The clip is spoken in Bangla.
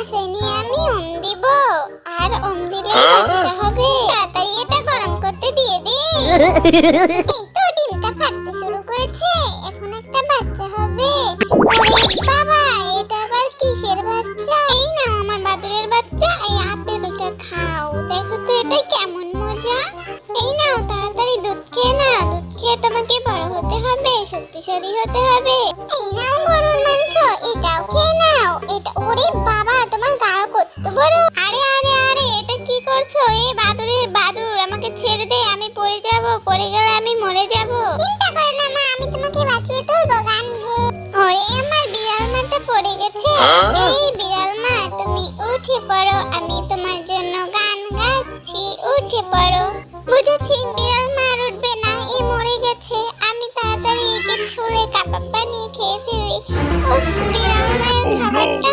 বাসায় নিয়ে আমি ওম দিব। আর ওম দিলে বাচ্চা হবে তাড়াতাড়ি এটা গরম করতে দিয়ে দে। এই তো ডিমটা ফাটতে শুরু করেছে এখন একটা বাচ্চা হবে। ওরে বাবা এটা আবার কিসের বাচ্চা? এই নাও আমার বাদুরের বাচ্চা এই আপেলটা খাও। দেখো তো এটা কেমন মজা। এই নাও তাড়াতাড়ি দুধ খেয়ে নাও। দুধ খেয়ে তোমাকে বড় হতে হবে শক্তিশালী হতে হবে। এই নাও পড়ে গেলে আমি মরে যাব। চিন্তা করো না মা আমি তোমাকে বাঁচিয়ে তুলবো গান গেয়ে। ওরে আমার বিড়াল মাটা পড়ে গেছে। এই বিড়াল মা তুমি উঠে পড়ো আমি তোমার জন্য গান গাচ্ছি উঠে পড়ো। বুঝেছি বিড়াল মা উঠবে না এ মরে গেছে। আমি তাড়াতাড়ি একে ছুঁড়ে কাবাব বানিয়ে খেয়ে ফেলি। উফ বিড়াল মায়ের খাবারটা